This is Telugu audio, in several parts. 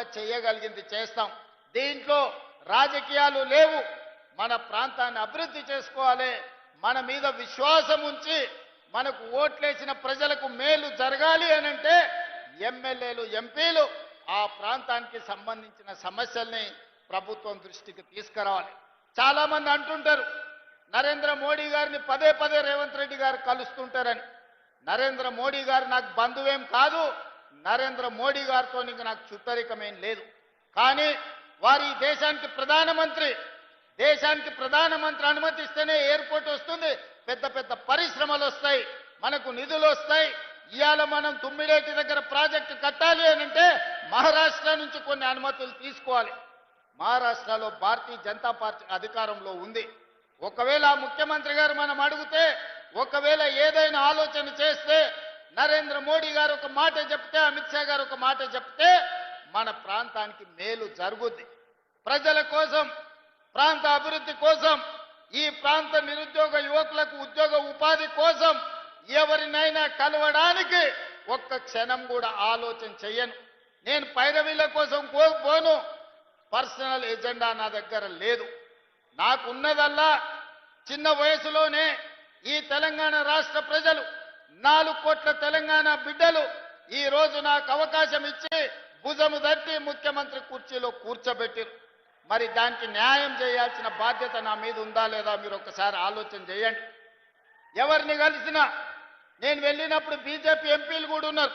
చేయగలిగింది చేస్తాం. దీంట్లో రాజకీయాలు లేవు. మన ప్రాంతాన్ని అభివృద్ధి చేసుకోవాలి. మన మీద విశ్వాసం ఉంచి మనకు ఓట్లేసిన ప్రజలకు మేలు జరగాలి అని అంటే ఎమ్మెల్యేలు ఎంపీలు ఆ ప్రాంతానికి సంబంధించిన సమస్యల్ని ప్రభుత్వం దృష్టికి తీసుకురావాలి. చాలామంది అంటుంటారు నరేంద్ర మోడీ గారిని పదే పదే రేవంత్ రెడ్డి గారు కలుస్తుంటారని. నరేంద్ర మోడీ గారు నాకు బంధువేం కాదు నరేంద్ర మోడీ గారితో ఇంక నాకు చుట్టరికమేం లేదు. కానీ వారి దేశానికి ప్రధానమంత్రి దేశానికి ప్రధానమంత్రి అనుమతిస్తేనే ఎయిర్పోర్ట్ వస్తుంది. పెద్ద పెద్ద పరిశ్రమలు వస్తాయి మనకు నిధులు వస్తాయి. ఇవాళ మనం తుమ్మిడేటి దగ్గర ప్రాజెక్టు కట్టాలి అని అంటే మహారాష్ట్ర నుంచి కొన్ని అనుమతులు తీసుకోవాలి. మహారాష్ట్రలో భారతీయ జనతా పార్టీ అధికారంలో ఉంది. ఒకవేళ ఆ ముఖ్యమంత్రి గారు మనం అడిగితే ఒకవేళ ఏదైనా ఆలోచన చేస్తే నరేంద్ర మోడీ గారు ఒక మాట చెప్తే అమిత్ షా గారు ఒక మాట చెప్తే మన ప్రాంతానికి మేలు జరుగుద్ది. ప్రజల కోసం ప్రాంత అభివృద్ధి కోసం ఈ ప్రాంత నిరుద్యోగ యువకులకు ఉద్యోగ ఉపాధి కోసం ఎవరినైనా కలవడానికి ఒక్క క్షణం కూడా ఆలోచన చెయ్యను. నేను పైరవీల కోసం పోను. పర్సనల్ ఎజెండా నా దగ్గర లేదు. నాకున్నదల్లా చిన్న వయసులోనే ఈ తెలంగాణ రాష్ట్ర ప్రజలు నాలుగు కోట్ల తెలంగాణ బిడ్డలు ఈ రోజు నాకు అవకాశం ఇచ్చి భుజము దట్టి ముఖ్యమంత్రి కుర్చీలో కూర్చోబెట్టారు. మరి దానికి న్యాయం చేయాల్సిన బాధ్యత నా మీద ఉందా లేదా మీరు ఒకసారి ఆలోచన చేయండి. ఎవరిని కలిసినా నేను వెళ్ళినప్పుడు బీజేపీ ఎంపీలు కూడా ఉన్నారు.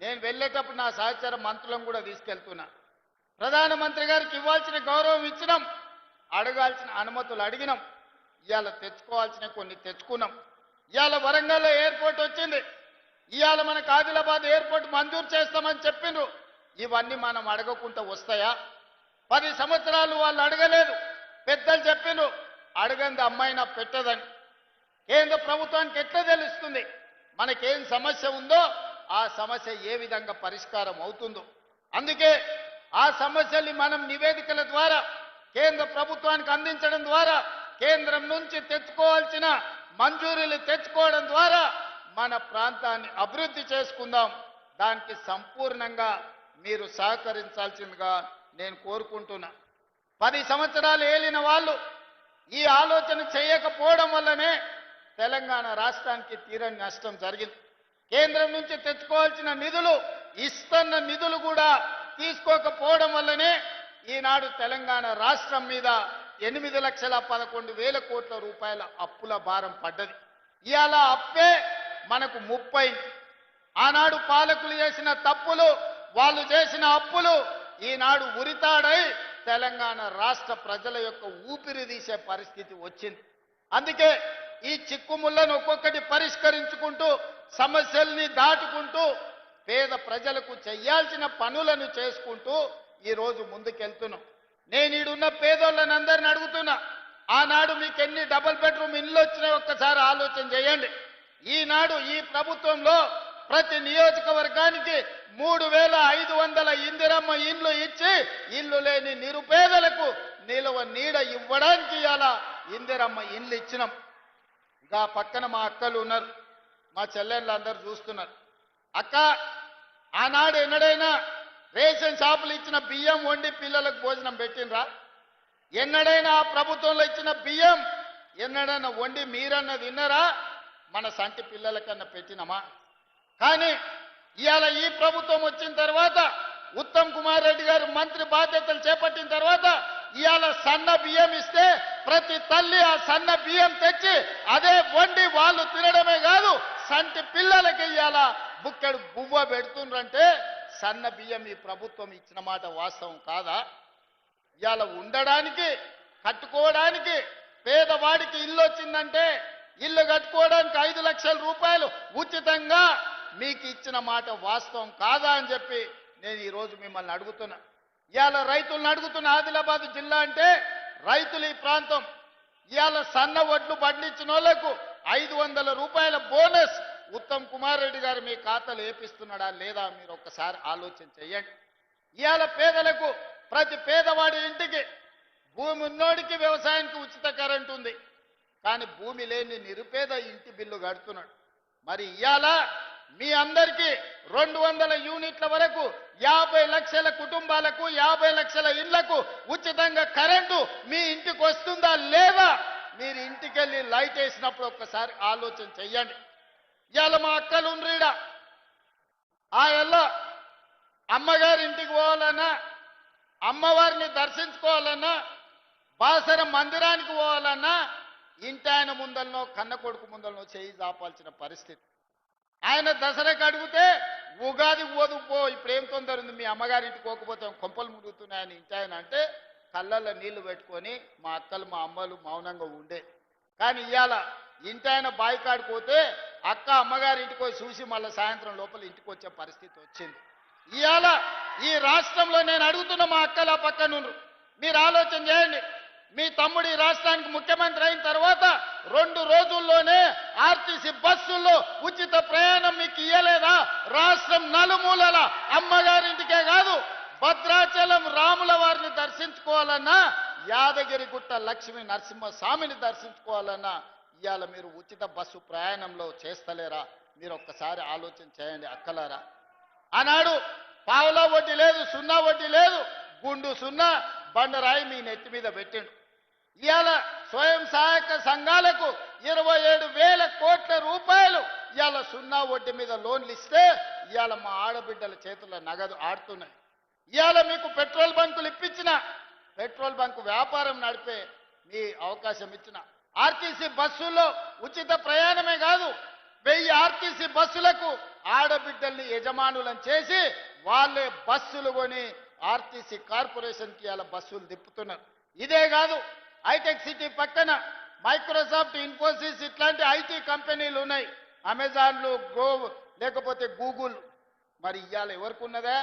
నేను వెళ్ళేటప్పుడు నా సహచర మంత్రులను కూడా తీసుకెళ్తున్నా. ప్రధానమంత్రి గారికి ఇవ్వాల్సిన గౌరవం ఇచ్చినాం. అడగాల్సిన అనుమతులు అడిగినాం. ఇవాళ తెచ్చుకోవాల్సిన కొన్ని తెచ్చుకున్నాం. ఇవాళ వరంగల్లో ఎయిర్పోర్ట్ వచ్చింది. ఇవాళ మనకు ఆదిలాబాద్ ఎయిర్పోర్ట్ మంజూరు చేస్తామని చెప్పిండ్రు. ఇవన్నీ మనం అడగకుండా వస్తాయా? పది సంవత్సరాలు వాళ్ళు అడగలేదు. పెద్దలు చెప్పిండ్రు అడగంది అమ్మాయినా పెట్టదని. కేంద్ర ప్రభుత్వానికి ఎట్లా తెలుస్తుంది? మనకేం సమస్య ఉందో ఆ సమస్య ఏ విధంగా పరిష్కారం అవుతుందో. అందుకే ఆ సమస్యల్ని మనం నివేదికల ద్వారా కేంద్ర ప్రభుత్వానికి అందించడం ద్వారా కేంద్రం నుంచి తెచ్చుకోవాల్సిన మంజూరీలు తెచ్చుకోవడం ద్వారా మన ప్రాంతాన్ని అభివృద్ధి చేసుకుందాం. దానికి సంపూర్ణంగా మీరు సహకరించాల్సిందిగా నేను కోరుకుంటున్నా. పది సంవత్సరాలు ఏలిన వాళ్ళు ఈ ఆలోచన చేయకపోవడం వల్లనే తెలంగాణ రాష్ట్రానికి తీరని నష్టం జరిగింది. కేంద్రం నుంచి తెచ్చుకోవాల్సిన నిధులు ఇస్తున్న నిధులు కూడా తీసుకోకపోవడం వల్లనే ఈనాడు తెలంగాణ రాష్ట్రం మీద ఎనిమిది లక్షల పదకొండు వేల కోట్ల రూపాయల అప్పుల భారం పడ్డది. ఇవాళ అప్పే మనకు ముప్పై. ఆనాడు పాలకులు చేసిన తప్పులు వాళ్ళు చేసిన అప్పులు ఈనాడు ఉరితాడై తెలంగాణ రాష్ట్ర ప్రజల యొక్క ఊపిరి తీసే పరిస్థితి వచ్చింది. అందుకే ఈ చిక్కుముళ్ళను ఒక్కొక్కటి పరిష్కరించుకుంటూ సమస్యల్ని దాటుకుంటూ పేద ప్రజలకు చేయాల్సిన పనులను చేసుకుంటూ ఈరోజు ముందుకెళ్తున్నాం. నేను ఈడున్న పేదోళ్ళని అందరిని అడుగుతున్నా ఆనాడు మీకు ఎన్ని డబుల్ బెడ్రూమ్ ఇల్లు వచ్చినాయి ఒక్కసారి ఆలోచన చేయండి. ఈనాడు ఈ ప్రభుత్వంలో ప్రతి నియోజకవర్గానికి మూడు వేల ఐదు వందల ఇందిరమ్మ ఇండ్లు ఇచ్చి ఇల్లు లేని నిరుపేదలకు నిలువ నీడ ఇవ్వడానికి ఇలా ఇందిరమ్మ ఇండ్లు ఇచ్చినాం. ఇంకా పక్కన మా అక్కలు ఉన్నారు మా చెల్లెళ్ళు అందరు చూస్తున్నారు. అక్క ఆనాడు ఎన్నడైనా రేషన్ షాపులు ఇచ్చిన బియ్యం వండి పిల్లలకు భోజనం పెట్టినరా ఎన్నడైనా ఆ ప్రభుత్వంలో ఇచ్చిన బియ్యం ఎన్నడైనా వండి మీరన్న తిన్నరా? మన సంటి పిల్లలకన్నా పెట్టినమా? కానీ ఇవాళ ఈ ప్రభుత్వం వచ్చిన తర్వాత ఉత్తమ్ కుమార్ రెడ్డి గారు మంత్రి బాధ్యతలు చేపట్టిన తర్వాత ఇవాళ సన్న బియ్యం ఇస్తే ప్రతి తల్లి ఆ సన్న బియ్యం తెచ్చి అదే వండి వాళ్ళు తినడమే కాదు సంటి పిల్లలకి ఇవాళ బుక్కెడు బువ్వ పెడుతుండ్రంటే సన్న బియ్యం ఈ ప్రభుత్వం ఇచ్చిన మాట వాస్తవం కాదా? ఇవాళ ఉండడానికి కట్టుకోవడానికి పేదవాడికి ఇల్లు వచ్చిందంటే ఇల్లు కట్టుకోవడానికి ఐదు లక్షల రూపాయలు ఉచితంగా మీకు ఇచ్చిన మాట వాస్తవం కాదా అని చెప్పి నేను ఈరోజు మిమ్మల్ని అడుగుతున్నా. ఇవాళ రైతులను అడుగుతున్న ఆదిలాబాద్ జిల్లా అంటే రైతులు ఈ ప్రాంతం. ఇవాళ సన్న వడ్లు పండించిన వాళ్ళకు ఐదు వందల రూపాయల బోనస్ ఉత్తమ్ కుమార్ రెడ్డి గారు మీ ఖాతాలు వేపిస్తున్నాడా లేదా మీరు ఒక్కసారి ఆలోచన చేయండి ఇవాళ పేదలకు ప్రతి పేదవాడి ఇంటికి భూమి ఉన్నోడికి వ్యవసాయానికి ఉచిత కరెంట్ ఉంది. కానీ భూమి లేని నిరుపేద ఇంటి బిల్లు కడుతున్నాడు. మరి ఇవాళ మీ అందరికీ రెండు వందల యూనిట్ల వరకు యాభై లక్షల కుటుంబాలకు యాభై లక్షల ఇళ్ళకు ఉచితంగా కరెంటు మీ ఇంటికి వస్తుందా లేదా? మీరు ఇంటికి వెళ్ళి లైట్ వేసినప్పుడు ఒక్కసారి ఆలోచన చెయ్యండి. ఇవాళ మా అక్కలు ఆ ఎల్ల అమ్మగారి ఇంటికి పోవాలన్నా అమ్మవారిని దర్శించుకోవాలన్నా బాసర మందిరానికి పోవాలన్నా ఇంటి ఆయన ముందలనో కన్న కొడుకు ముందలనో చేయి దాపాల్సిన పరిస్థితి. ఆయన దసరాకి అడిగితే ఉగాది ఓదుపో ఇప్పుడు ఏం తొందర ఉంది? మీ అమ్మగారింటికి పోకపోతే కొంపలు మురుగుతున్నాయని ఇంటి ఆయన అంటే కళ్ళల్లో నీళ్ళు పెట్టుకొని మా అక్కలు మా అమ్మలు మౌనంగా ఉండే. కానీ ఇవాళ ఇంటి ఆయన బాయికాడిపోతే అక్క అక్క అమ్మగారింటికి పోయి చూసి మళ్ళీ సాయంత్రం లోపల ఇంటికి వచ్చే పరిస్థితి వచ్చింది. ఇవాళ ఈ రాష్ట్రంలో నేను అడుగుతున్న మా అక్కల పక్కనుండ్రు మీరు ఆలోచన చేయండి. మీ తమ్ముడు ఈ రాష్ట్రానికి ముఖ్యమంత్రి అయిన తర్వాత రెండు రోజుల్లోనే ఆర్టీసీ బస్సుల్లో ఉచిత ప్రయాణం మీకు ఇయ్యలేదా? రాష్ట్రం నలుమూలల అమ్మగారింటికే కాదు భద్రాచలం రాముల వారిని దర్శించుకోవాలన్నా యాదగిరిగుట్ట లక్ష్మీ నరసింహ స్వామిని దర్శించుకోవాలన్నా ఇవాళ మీరు ఉచిత బస్సు ప్రయాణంలో చేస్తలేరా? మీరు ఒక్కసారి ఆలోచన చేయండి అక్కలారా. ఆనాడు పావులో వడ్డీ లేదు సున్నా వడ్డీ లేదు గుండు సున్నా బండరాయి మీ నెత్తి మీద పెట్టిండు. ఇవాళ స్వయం సహాయక సంఘాలకు ఇరవై ఏడు వేల కోట్ల రూపాయలు ఇవాళ సున్నా వడ్డీ మీద లోన్లు ఇస్తే ఇవాళ మా ఆడబిడ్డల చేతుల నగదు ఆడుతున్నాయి. ఇవాళ మీకు పెట్రోల్ బంకులు ఇప్పించిన పెట్రోల్ బంకు వ్యాపారం నడిపే మీ అవకాశం ఇచ్చిన. ఆర్టీసీ బస్సుల్లో ఉచిత ప్రయాణమే కాదు వెయ్యి ఆర్టీసీ బస్సులకు ఆడబిడ్డల్ని యజమానులను చేసి వాళ్ళే బస్సులు కొని ఆర్టీసీ కార్పొరేషన్కి అలా బస్సులు తిప్పుతున్నారు. ఇదే కాదు హైటెక్ సిటీ పక్కన మైక్రోసాఫ్ట్ ఇన్ఫోసిస్ ఇట్లాంటి ఐటీ కంపెనీలు ఉన్నాయి. అమెజాన్లు గో లేకపోతే గూగుల్. మరి ఇవాళ ఎవరికి ఉన్నదా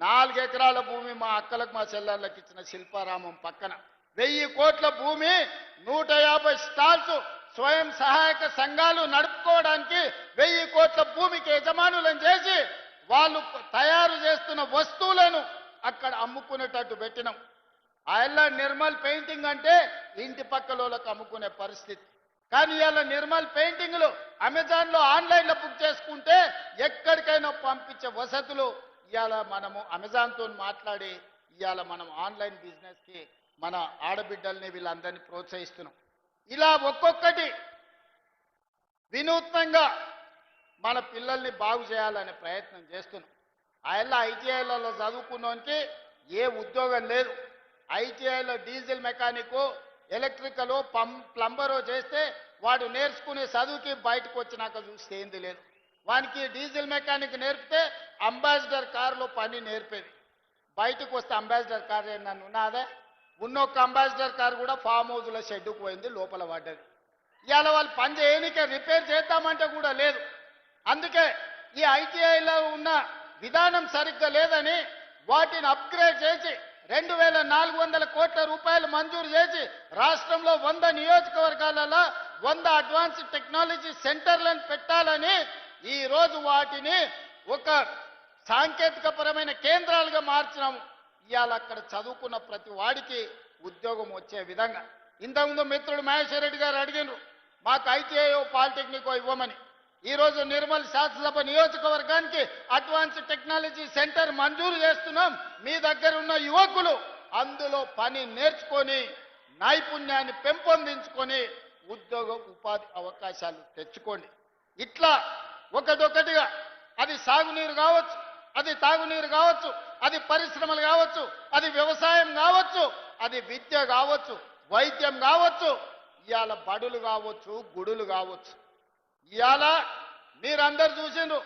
నాలుగు ఎకరాల భూమి మా అక్కలకు మా చెల్లెళ్ళకి ఇచ్చిన శిల్పారామం పక్కన. వెయ్యి కోట్ల భూమి నూట యాభై స్టాల్స్ స్వయం సహాయక సంఘాలు నడుపుకోవడానికి వెయ్యి కోట్ల భూమికి యజమానులను చేసి వాళ్ళు తయారు చేస్తున్న వస్తువులను అక్కడ అమ్ముకునేటట్టు పెట్టినాం. ఆ నిర్మల్ పెయింటింగ్ అంటే ఇంటి పక్కలోళ్ళకి అమ్ముకునే పరిస్థితి. కానీ ఇలా నిర్మల్ పెయింటింగ్లు అమెజాన్లో ఆన్లైన్లో బుక్ చేసుకుంటే ఎక్కడికైనా పంపించే వసతులు ఇవాళ మనము అమెజాన్తో మాట్లాడి ఇవాళ మనం ఆన్లైన్ బిజినెస్కి మన ఆడబిడ్డల్ని వీళ్ళందరినీ ప్రోత్సహిస్తున్నాం. ఇలా ఒక్కొక్కటి వినూత్నంగా మన పిల్లల్ని బాగు చేయాలనే ప్రయత్నం చేస్తున్నాం. ఆయన ఐటీఐలలో చదువుకున్నోనికి ఏ ఉద్యోగం లేదు. ఐటీఐలో డీజిల్ మెకానిక్ ఎలక్ట్రికల్ పం ప్లంబరో చేస్తే వాడు నేర్చుకునే చదువుకి బయటకు వచ్చినాక చూస్తే ఏంది లేదు. వానికి డీజిల్ మెకానిక్ నేర్పితే అంబాసిడర్ కారులో పని నేర్పేది. బయటకు వస్తే అంబాసిడర్ కార్ నన్ను ఉన్నదే ఉన్నొక్క అంబాసిడర్ కార్ కూడా ఫామ్ హౌస్లో షెడ్డుకు పోయింది లోపల పడ్డది. ఇవాళ వాళ్ళు పని చేయనికే రిపేర్ చేద్దామంటే కూడా లేదు. అందుకే ఈ ఐటీఐలో ఉన్న విధానం సరిగ్గా లేదని వాటిని అప్గ్రేడ్ చేసి రెండు వేల నాలుగు వందల కోట్ల రూపాయలు మంజూరు చేసి రాష్ట్రంలో వంద నియోజకవర్గాలలో వంద అడ్వాన్స్ టెక్నాలజీ సెంటర్లను పెట్టాలని ఈరోజు వాటిని ఒక సాంకేతికపరమైన కేంద్రాలుగా మార్చినాము. ఇవాళ అక్కడ చదువుకున్న ప్రతి వాడికి ఉద్యోగం వచ్చే విధంగా. ఇంతకుముందు మిత్రుడు మహేశ్వర రెడ్డి గారు అడిగినారు మాకు ఐటీఐఓ పాలిటెక్నికో ఇవ్వమని. ఈరోజు నిర్మల్ శాసనసభ నియోజకవర్గానికి అడ్వాన్స్ టెక్నాలజీ సెంటర్ మంజూరు చేస్తున్నాం. మీ దగ్గర ఉన్న యువకులు అందులో పని నేర్చుకొని నైపుణ్యాన్ని పెంపొందించుకొని ఉద్యోగ ఉపాధి అవకాశాలు తెచ్చుకోండి. ఇట్లా ఒకటొకటిగా అది సాగునీరు కావచ్చు. అది తాగునీరు కావచ్చు అది పరిశ్రమలు కావచ్చు అది వ్యవసాయం కావచ్చు అది విద్య కావచ్చు వైద్యం కావచ్చు ఇవాళ బడులు కావచ్చు గుడులు కావచ్చు. ఇవాళ మీరందరు చూసిండ్రు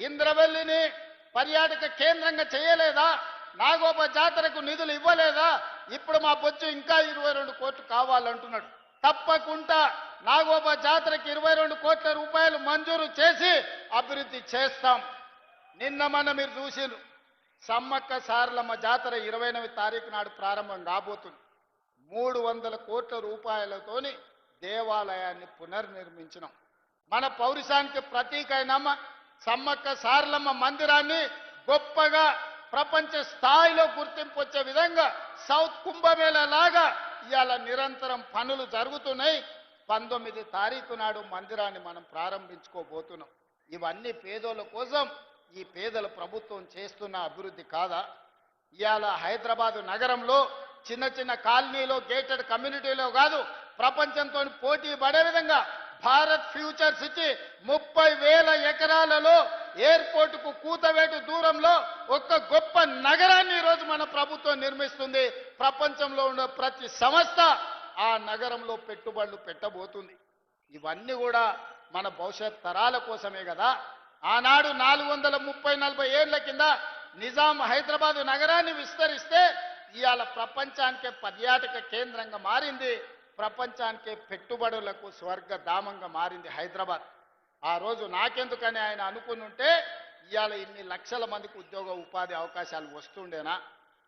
ఇంద్రవెల్లిని పర్యాటక కేంద్రంగా చేయలేదా? నాగోప జాతరకు నిధులు ఇవ్వలేదా? ఇప్పుడు మా బొచ్చు ఇంకా ఇరవై రెండు కోట్లు కావాలంటున్నాడు. తప్పకుండా నాగోప జాతరకి ఇరవై రెండు కోట్ల రూపాయలు మంజూరు చేసి అభివృద్ధి చేస్తాం. నిన్న మన మీరు చూసిండ్రు సమ్మక్క సారలమ్మ జాతర ఇరవై ఎనిమిది తారీఖు నాడు ప్రారంభం కాబోతుంది. మూడు వందల కోట్ల రూపాయలతోని దేవాలయాన్ని పునర్నిర్మించినాం. మన పౌరుషానికి ప్రతీక అయినమ్మ సమ్మక్క సారలమ్మ మందిరాన్ని గొప్పగా ప్రపంచ స్థాయిలో గుర్తింపు వచ్చే విధంగా సౌత్ కుంభమేళ లాగా ఇవాళ నిరంతరం పనులు జరుగుతున్నాయి. పంతొమ్మిది తారీఖు నాడు మందిరాన్ని మనం ప్రారంభించుకోబోతున్నాం. ఇవన్నీ పేదోళ్ళ కోసం ఈ పేదల ప్రభుత్వం చేస్తున్న అభివృద్ధి కాదా? ఇవాళ హైదరాబాదు నగరంలో చిన్న చిన్న కాలనీలో గేటెడ్ కమ్యూనిటీలో కాదు ప్రపంచంతో పోటీ పడే విధంగా భారత్ ఫ్యూచర్ సిటీ ముప్పై వేల ఎకరాలలో ఎయిర్పోర్టుకు కూతవేటు దూరంలో ఒక గొప్ప నగరాన్ని ఈరోజు మన ప్రభుత్వం నిర్మిస్తుంది. ప్రపంచంలో ఉన్న ప్రతి సంస్థ ఆ నగరంలో పెట్టుబడులు పెట్టబోతుంది. ఇవన్నీ కూడా మన భవిష్యత్ తరాల కోసమే కదా? ఆనాడు నాలుగు వందల ముప్పై నలభై ఏళ్ళ కింద నిజాం హైదరాబాదు నగరాన్ని విస్తరిస్తే ఇవాళ ప్రపంచానికే పర్యాటక కేంద్రంగా మారింది. ప్రపంచానికే పెట్టుబడులకు స్వర్గధామంగా మారింది హైదరాబాద్. ఆ రోజు నాకెందుకని ఆయన అనుకుని ఉంటే ఇవాళ ఇన్ని లక్షల మందికి ఉద్యోగ ఉపాధి అవకాశాలు వస్తుండేనా?